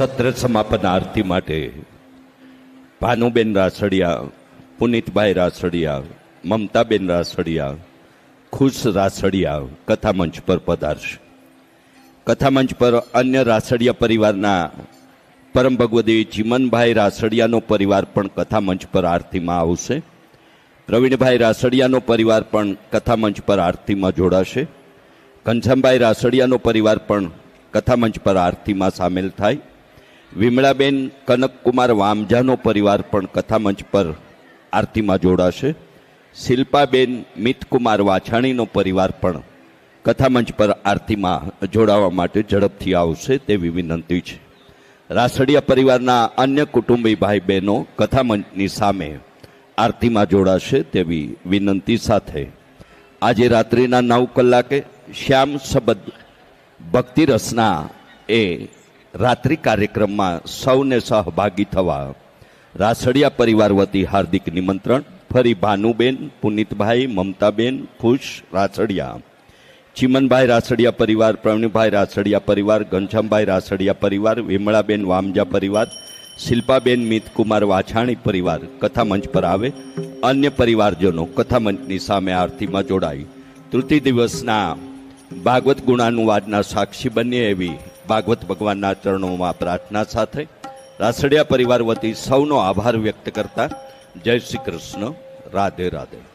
સત્ર સમાપન આરતી માટે ભાનુબેન રાસડિયા, પુનિતભાઈ રાસડિયા, મમતાબેન રાસડિયા, ખુશ રાસડિયા કથામંચ પર પધારશે. કથામંચ પર અન્ય રાસડિયા પરિવારના પરમ ભગવદી ચિમનભાઈ રાસડિયાનો પરિવાર પણ કથામંચ પર આરતીમાં આવશે. પ્રવીણભાઈ રાસડિયાનો પરિવાર પણ કથામંચ પર આરતીમાં જોડાશે. ઘનશ્યામભાઈ રાસડિયાનો પરિવાર પણ કથામંચ પર આરતીમાં સામેલ થાય. વિમળાબેન કનકકુમાર વામજાનો પરિવાર પણ કથામંચ પર આરતીમાં જોડાશે. શિલ્પાબેન મિતકુમાર વાછાણીનો પરિવાર પણ કથામંચ પર આરતીમાં જોડાવા માટે ઝડપથી આવશે તેવી વિનંતી છે. રાસડિયા પરિવારના અન્ય કુટુંબી ભાઈ બહેનો કથામંચની સામે આરતીમાં જોડાશે તેવી વિનંતી સાથે. આજે રાત્રિના નવ કલાકે શ્યામ શબદ ભક્તિ રસના એ રાત્રિ કાર્યક્રમમાં સૌને સહભાગી થવા રાસડિયા પરિવાર વતી હાર્દિક નિમંત્રણ, ફરી ભાનુબેન, પુનિતભાઈ, મમતાબેન, ખુશ, રાસડિયા. ચિમનભાઈ રાસડિયા પરિવાર, પ્રવીણભાઈ રાસડિયા પરિવાર, ઘનશ્યામભાઈ રાસડિયા પરિવાર, વિમળાબેન વામજા પરિવાર, શિલ્પાબેન મિતકુમાર વાછાણી પરિવાર કથામંચ પર આવે. અન્ય પરિવારજનો કથામંચની સામે આરતીમાં જોડાઈ. તૃતીય દિવસના ભાગવત ગુણાનુવાદના સાક્ષી બનીએ એવી ભાગવત ભગવાનના ચરણોમાં પ્રાર્થના સાથે રાસડિયા પરિવાર વતી સૌનો આભાર વ્યક્ત કરતા જય શ્રી કૃષ્ણ. રાધે રાધે.